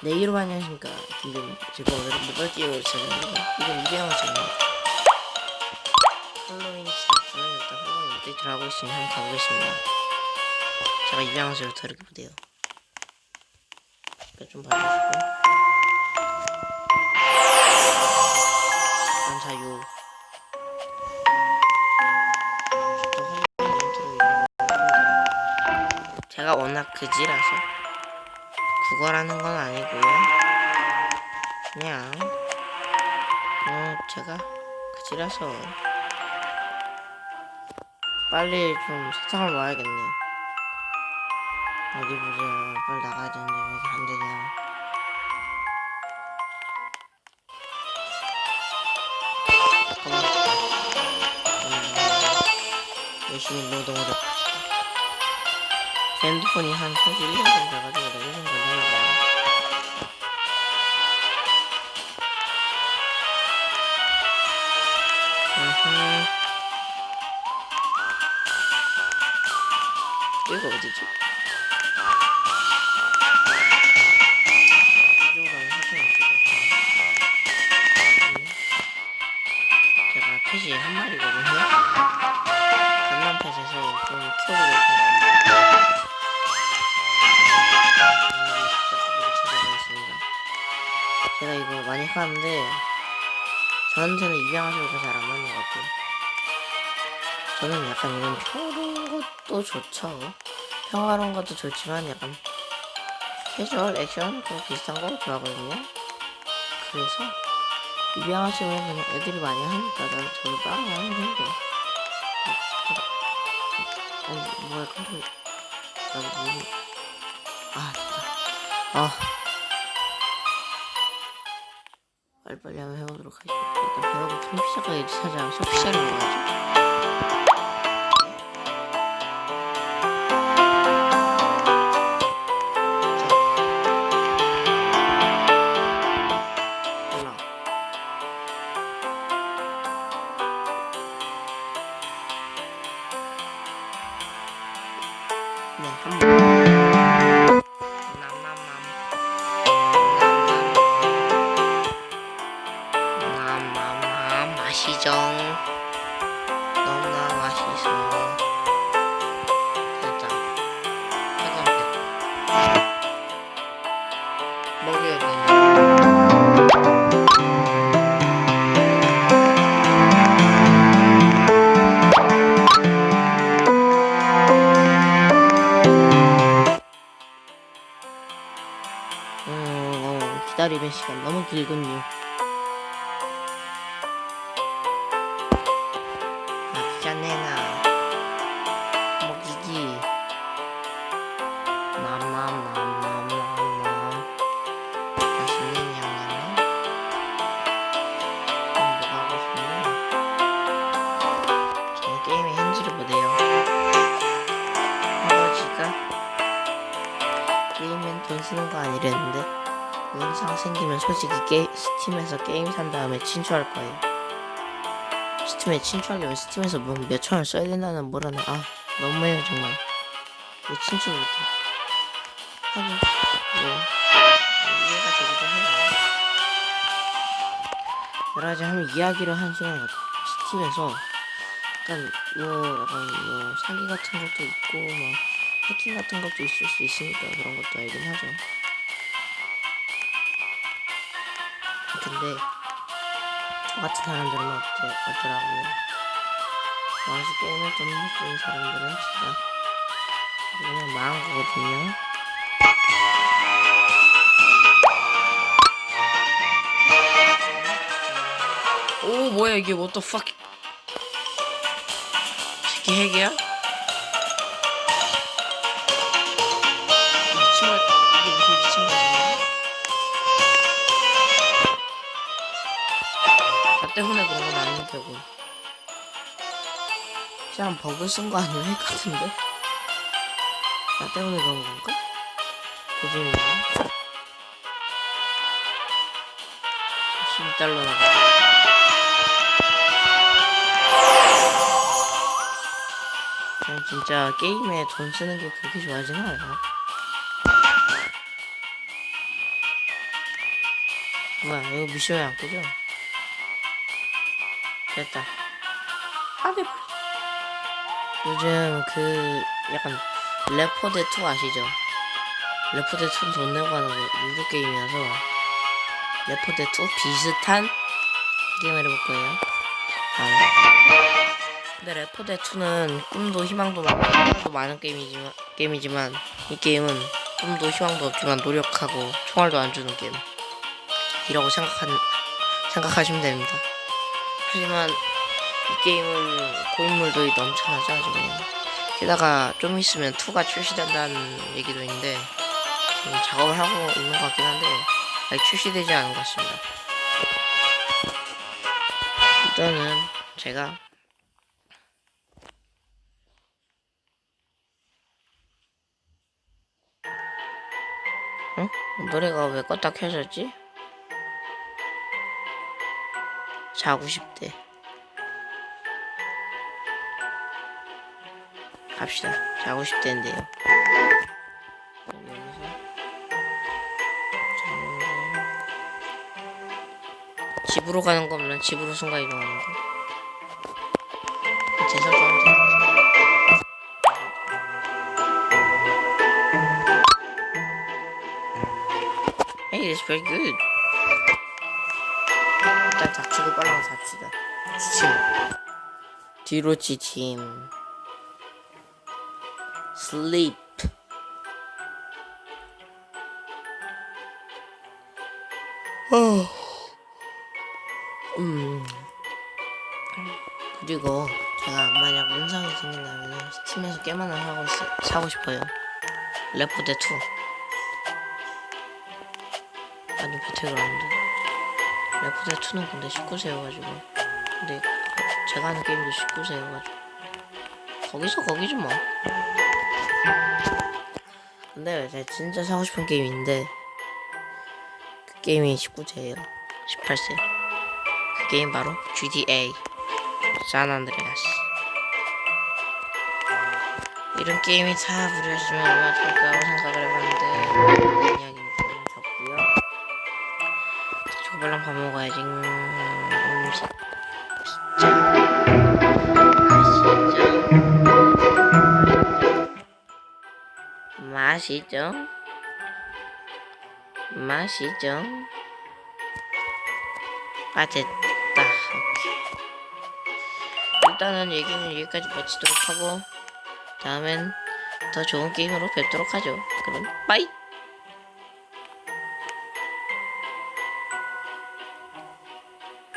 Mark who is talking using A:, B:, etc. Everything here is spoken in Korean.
A: 내일로 안녕하십니까 지금 제가 오늘은 모바일 게임을 찾았는데 이건 이병헌 씨입니다 할로윈 시즌은 일단 할로윈 업데이트를 하고 있으니 한번 가보겠습니다. 제가 씨부터 이렇게 보세요. 이거 좀 봐주시고. 감사요. 제가 워낙 그지라서 국어라는 건 아니고요. 그냥 어 제가 그지라서 빨리 좀 세상을 봐야겠네요. 어디 보자. 빨리 나가야 되는데 왜 이렇게 안 되냐. 잠깐만. 음, 열심히 노동을 해봅시다. 제 핸드폰이 한 31년 정도 돼가지고 내가 1년 걸 제가 이거 많이 하는데 저한테는 입양하시고 잘안 맞는 것 같아요. 저는 약간 이런 평화로운 것도 좋죠. 평화로운 것도 좋지만 약간 캐주얼 액션 그 비슷한 거 좋아하거든요. 그래서 입양하시면 그냥 애들이 많이 하니까 난 저도 따라하는 건데 아니 뭐야 깜짝 나도 너무 아 진짜 아 빨리빨리 한번 해보도록 하겠습니다. 일단 배우고 컴퓨터가 찾아 소피셜을 먹어야죠 먹여야 되네. 음, 어, 기다리는 시간 너무 길군요. 영상 생기면 솔직히 게, 스팀에서 게임 산 다음에 친추할 거예요. 스팀에 친추하려면 스팀에서 뭐 몇천 원 써야 된다는 뭐라는 아 너무해요 정말. 왜 친추 못해? 하긴 뭐 이해가 되기도 해요. 여러 가지 하면 이야기를 한 시간 같아. 스팀에서 약간 뭐 약간 뭐 사기 같은 것도 있고 뭐 해킹 같은 것도 있을 수 있으니까 그런 것도 알긴 하죠. 근데 저 같은 사람들은 어때, 어쩌라고요? 나와서 게임을 돈못 쓰는 사람들은 진짜 그냥 망한 거거든요. 오 뭐야 이게 what the fuck 새끼 핵이야? 미친 말 이게 무슨 미친 말이야? 때문에 그런 건 아닐 테고 그냥 버그 쓴 거 아니면 핵 같은데? 나 때문에 그런 건가? 모르겠네 12달러 나가 저는 진짜 게임에 돈 쓰는 게 그렇게 좋아하지는 않아요 뭐야 이거 미션 왜안 끄죠? 됐다 아 됐다 요즘 그 약간 레포드2 아시죠? 레포드2는 돈 내고 하는 거 유료 게임이라서 레포드2 비슷한 게임을 해볼 거예요 다음에 근데 레포드2는 꿈도 희망도 많고 많은 게임이지만, 게임이지만 이 게임은 꿈도 희망도 없지만 노력하고 총알도 안 주는 게임 이라고 생각한, 생각하시면 됩니다. 하지만 이 게임은 고인물도 넘쳐나죠 아주 그냥. 게다가 좀 있으면 2가 출시된다는 얘기도 있는데 작업을 하고 있는 것 같긴 한데 아직 출시되지 않은 것 같습니다. 일단은 제가 응? 노래가 왜 껐다 켜졌지? 자고 싶대. 갑시다. 자고 싶대인데요. 집으로 가는 거면 집으로 순간 이동하는 거. 제설 좀 하면. Hey, it's very good. 닥치고 빨랑 잡시다. 지침. 뒤로 지침. sleep. 어. 음. 그리고 제가 만약 문상이 생긴다면 스팀에서 게임을 하고 있- 사고 싶어요. 레포드 2. 아니 배틀그라운드. 레포드 2는 근데 19세여가지고. 근데 제가 하는 게임도 19세여가지고. 거기서 거기죠 뭐. 근데 제가 진짜 사고 싶은 게임인데 그 게임이 19세예요. 18세. 그 게임 바로 GTA 산안드레아스. 이런 게임이 다 무료였으면 얼마나 좋을까 생각을 해봤는데 이야 초발랑 밥 먹어야지. 음, 음식 진짜? 맛있죠? 맛있죠? 아 됐다. 오케이. 일단은 얘기는 여기까지 마치도록 하고 다음엔 더 좋은 게임으로 뵙도록 하죠. 그럼 빠이.